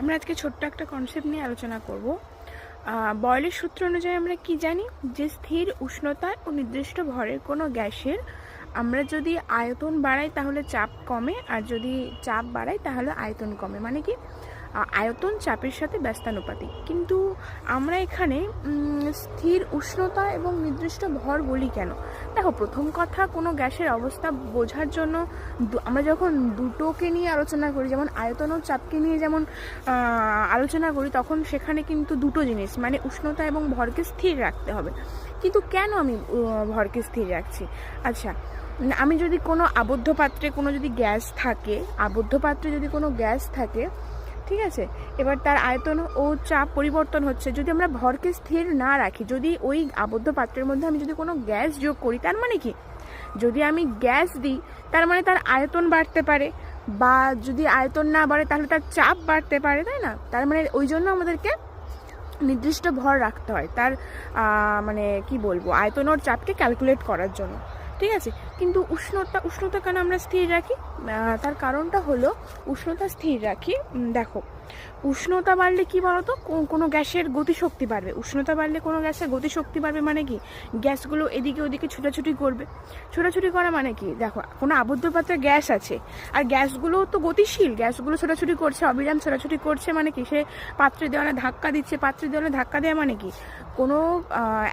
আমরা আজকে ছোট্ট একটা কনসেপ্ট নিয়ে আলোচনা করব। বয়লের সূত্র অনুযায়ী আমরা কি জানি? যে স্থির উষ্ণতা ও নির্দিষ্ট ভরের কোনো গ্যাসের আমরা যদি আয়তন বাড়াই তাহলে চাপ কমে, আর যদি চাপ বাড়াই তাহলে আয়তন কমে। মানে কি? আয়তন চাপের সাথে ব্যস্তানুপাতিক। কিন্তু আমরা এখানে স্থির উষ্ণতা এবং নির্দিষ্ট ভর বলি কেন? দেখো, প্রথম কথা, কোনো গ্যাসের অবস্থা বোঝার জন্য আমরা যখন দুটোকে নিয়ে আলোচনা করি, যেমন আয়তন ও চাপকে নিয়ে যেমন আলোচনা করি, তখন সেখানে কিন্তু দুটো জিনিস মানে উষ্ণতা এবং ভরকে স্থির রাখতে হবে। কিন্তু কেন আমি ভরকে স্থির রাখছি? আচ্ছা আমি যদি কোনো আবদ্ধ পাত্রে কোনো যদি গ্যাস থাকে, আবদ্ধ পাত্রে যদি কোনো গ্যাস থাকে ঠিক আছে? এবার তার আয়তন ও চাপ পরিবর্তন হচ্ছে। যদি আমরা ভরকে স্থির না রাখি, যদি ওই আবদ্ধ পাত্রের মধ্যে আমি যদি কোনো গ্যাস যোগ করি, তার মানে কি? যদি আমি গ্যাস দিই, তার মানে তার আয়তন বাড়তে পারে। বা যদি আয়তন না বাড়ে, তাহলে তার চাপ বাড়তে পারে, তাই না? তার মানে ওই জন্য আমাদেরকে নির্দিষ্ট ভর রাখতে হয়, তার মানে কি বলব, আয়তন ওর চাপকে ক্যালকুলেট করার জন্য। ঠিক আছে? কিন্তু উষ্ণতা উষ্ণতা কেন আমরা স্থির রাখি? তার কারণটা হলো উষ্ণতা স্থির রাখি। দেখো উষ্ণতা বাড়লে কি বলতো? কোনো গ্যাসের গতিশক্তি বাড়বে। উষ্ণতা বাড়লে কোনো গ্যাসের গতিশক্তি বাড়বে মানে কি? গ্যাসগুলো এদিকে ওদিকে ছোটাছুটি করবে। ছোটাছুটি করা মানে কি? দেখো, কোনো আবদ্ধ পাত্রে গ্যাস আছে। আর গ্যাসগুলো তো গতিশীল। গ্যাসগুলো ছোটাছুটি করছে, অবিরাম ছোটাছুটি করছে মানে কি? সে পাত্রের দেওয়ালে ধাক্কা দিচ্ছে। পাত্রের দেওয়ালে ধাক্কা দেওয়া মানে কি? কোনো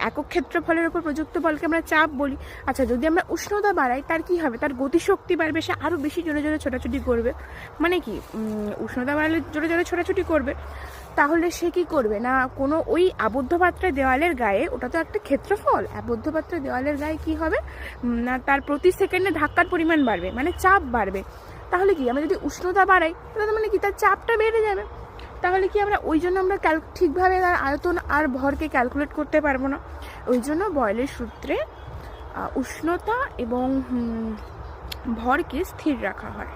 একক ক্ষেত্রফলের উপর প্রযুক্ত বলকে আমরা চাপ বলি। আচ্ছা যদি আমরা উষ্ণতা বাড়াই, তার কি হবে? তার গতিশক্তি বাড়বে। সে আরও বেশি জোরে জোরে ছোটাছুটি করবে। মানে কি? উষ্ণতা বাড়লে জোরে জোরে ছোটাছুটি করবে, তাহলে সে কি করবে? না, কোনো ওই আবদ্ধ পাত্রের দেওয়ালের গায়ে, ওটা তো একটা ক্ষেত্রফল আবদ্ধ পাত্রের দেওয়ালের গায়ে কি হবে? না, তার প্রতি সেকেন্ডে ধাক্কার পরিমাণ বাড়বে মানে চাপ বাড়বে। তাহলে কি, আমরা যদি উষ্ণতা বাড়াই, তাহলে মানে কি, তার চাপটা বেড়ে যাবে। তাহলে কি আমরা, ওই জন্য আমরা ক্যাল ঠিকভাবে তার আয়তন আর ভরকে ক্যালকুলেট করতে পারব না। ওই জন্য বয়লের সূত্রে উষ্ণতা এবং ভরকে স্থির রাখা হয়।